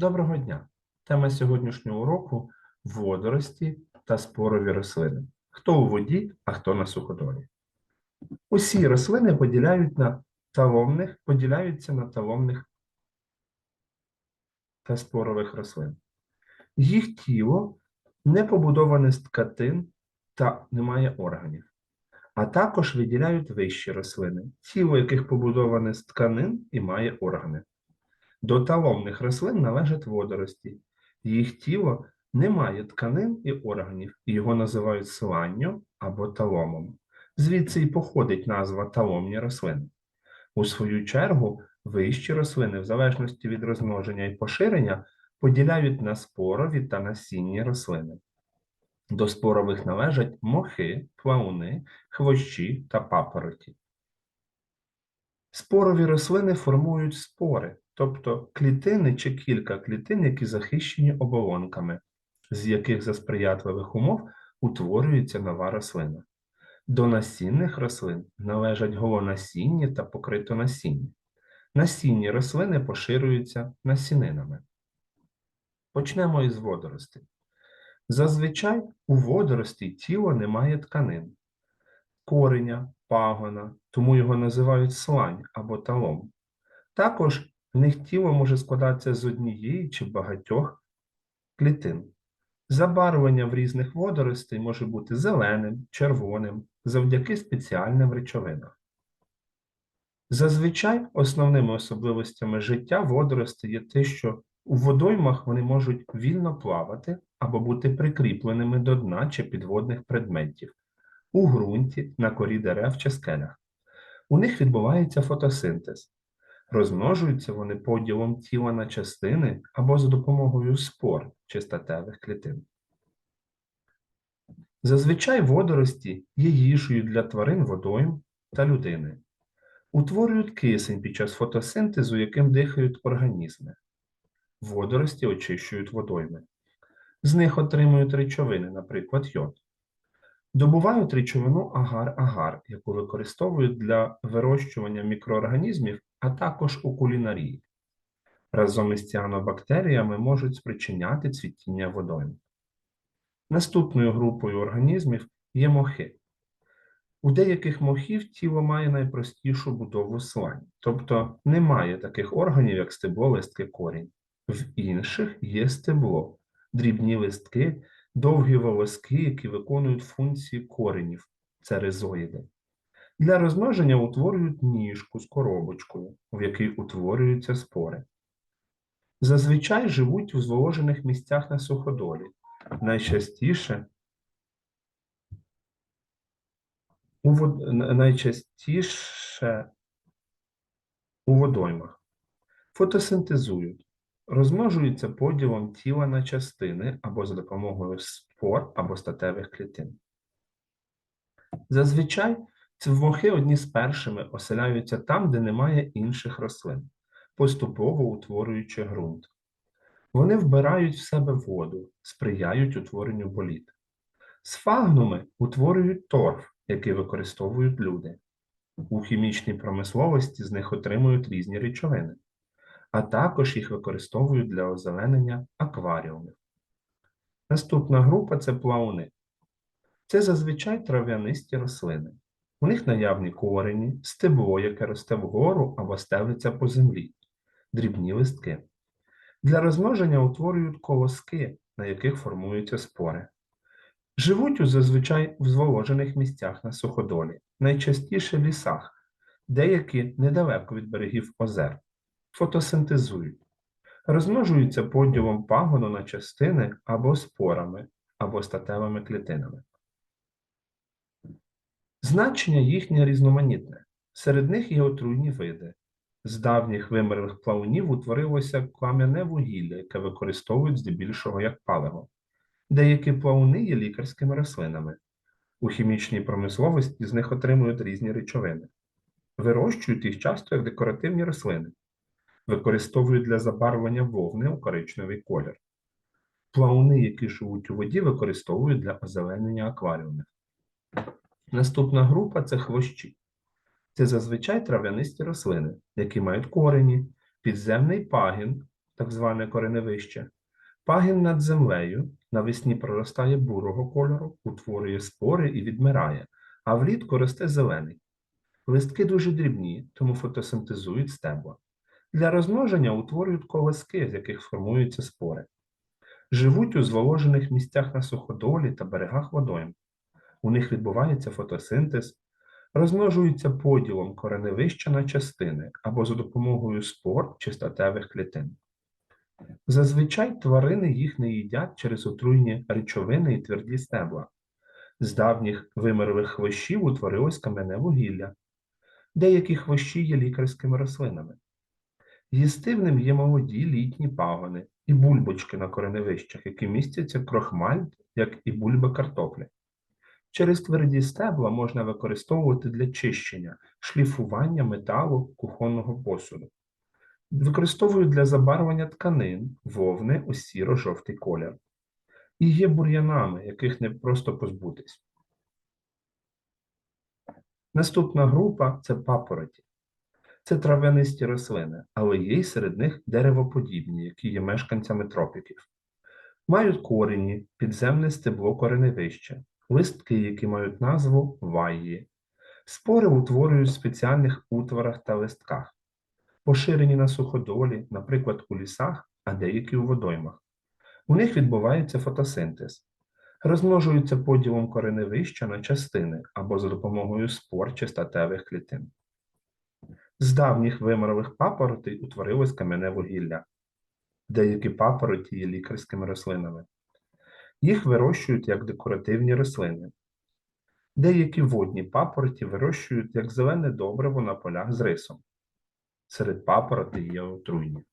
Доброго дня! Тема сьогоднішнього уроку водорості та спорові рослини. Хто у воді, а хто на суходолі. Усі рослини поділяють на таломних, поділяються на таломних та спорових рослин. Їх тіло не побудоване з ткатин та не має органів. А також виділяють вищі рослини, тіло яких побудоване з тканин і має органи. До таломних рослин належать водорості. Їх тіло не має тканин і органів, його називають сланню або таломом. Звідси і походить назва таломні рослини. У свою чергу, вищі рослини, в залежності від розмноження і поширення, поділяють на спорові та насінні рослини. До спорових належать мохи, плауни, хвощі та папороті. Спорові рослини формують спори, тобто клітини чи кілька клітин, які захищені оболонками, з яких за сприятливих умов утворюється нова рослина. До насінних рослин належать голонасінні та покритонасінні. Насінні рослини поширюються насінинами. Почнемо із водоростей. Зазвичай у водорості тіло не має тканин, кореня, пагона, тому його називають слань або талом. Також в них тіло може складатися з однієї чи багатьох клітин. Забарвлення в різних водоростей може бути зеленим, червоним завдяки спеціальним речовинам. Зазвичай основними особливостями життя водоростей є те, що у водоймах вони можуть вільно плавати або бути прикріпленими до дна чи підводних предметів у ґрунті, на корі дерев чи скелях. У них відбувається фотосинтез. Розмножуються вони поділом тіла на частини або за допомогою спор чи статевих клітин. Зазвичай водорості є їжею для тварин водойм та людини. Утворюють кисень під час фотосинтезу, яким дихають організми. Водорості очищують водойми. З них отримують речовини, наприклад, йод. Добувають речовину агар-агар, яку використовують для вирощування мікроорганізмів, а також у кулінарії. Разом із ціанобактеріями можуть спричиняти цвітіння водойм. Наступною групою організмів є мохи. У деяких мохів тіло має найпростішу будову слань, тобто немає таких органів, як стебло, листки, корінь. В інших є стебло, дрібні листки, довгі волоски, які виконують функції коренів, це ризоїди. Для розмноження утворюють ніжку з коробочкою, в якій утворюються спори. Зазвичай живуть у зволожених місцях на суходолі, найчастіше у вод... найчастіше у водоймах. Фотосинтезують, розмножуються поділом тіла на частини або за допомогою спор або статевих клітин. Зазвичай цвмохи одні з першими оселяються там, де немає інших рослин, поступово утворюючи ґрунт. Вони вбирають в себе воду, сприяють утворенню боліт. Сфагнуми утворюють торф, який використовують люди. У хімічній промисловості з них отримують різні речовини, а також їх використовують для озеленення акваріумів. Наступна група це плауни. Це зазвичай трав'янисті рослини. У них наявні корені, стебло, яке росте вгору або стелиться по землі, дрібні листки. Для розмноження утворюють колоски, на яких формуються спори. Живуть у зазвичай в зволожених місцях на суходолі, найчастіше лісах, деякі недалеко від берегів озер, фотосинтезують, розмножуються поділом пагону на частини або спорами, або статевими клітинами. Значення їхнє різноманітне. Серед них є отруйні види. З давніх вимерлих плавунів утворилося кам'яне вугілля, яке використовують здебільшого як паливо. Деякі плавуни є лікарськими рослинами. У хімічній промисловості з них отримують різні речовини. Вирощують їх часто як декоративні рослини, використовують для забарвлення вовни у коричневий колір. Плауни, які живуть у воді, використовують для озеленення акваріумів. Наступна група це хвощі. Це зазвичай трав'янисті рослини, які мають корені, підземний пагін так зване кореневище, пагін над землею навесні проростає бурого кольору, утворює спори і відмирає, а влітку росте зелений. Листки дуже дрібні, тому фотосинтезують стебла. Для розмноження утворюють колоски, з яких формуються спори. Живуть у зволожених місцях на суходолі та берегах водойм. У них відбувається фотосинтез, розмножуються поділом кореневища на частини або за допомогою спор чи статевих клітин. Зазвичай тварини їх не їдять через отруйні речовини і тверді стебла. З давніх вимерлих хвощів утворилось кам'яне вугілля. Деякі хвощі є лікарськими рослинами. Їстивним є молоді літні пагони і бульбочки на кореневищах, які містяться крохмаль, як і бульби картоплі. Через тверді стебла можна використовувати для чищення, шліфування металу кухонного посуду. Використовують для забарвлення тканин, вовни у сіро-жовтий колір. І є бур'янами, яких не просто позбутись. Наступна група це папороті. Це травянисті рослини, але є й серед них деревоподібні, які є мешканцями тропіків. Мають корені, підземне стебло кореневище, листки, які мають назву вайї. Спори утворюють в спеціальних утворах та листках, поширені на суходолі, наприклад, у лісах, а деякі у водоймах. У них відбувається фотосинтез. Розмножуються поділом кореневища на частини або за допомогою спор чи статевих клітин. З давніх вимерлих папоротей утворилось кам'яне вугілля. Деякі папороті є лікарськими рослинами. Їх вирощують як декоративні рослини. Деякі водні папороті вирощують як зелене добриво на полях з рисом. Серед папороти є отруйні.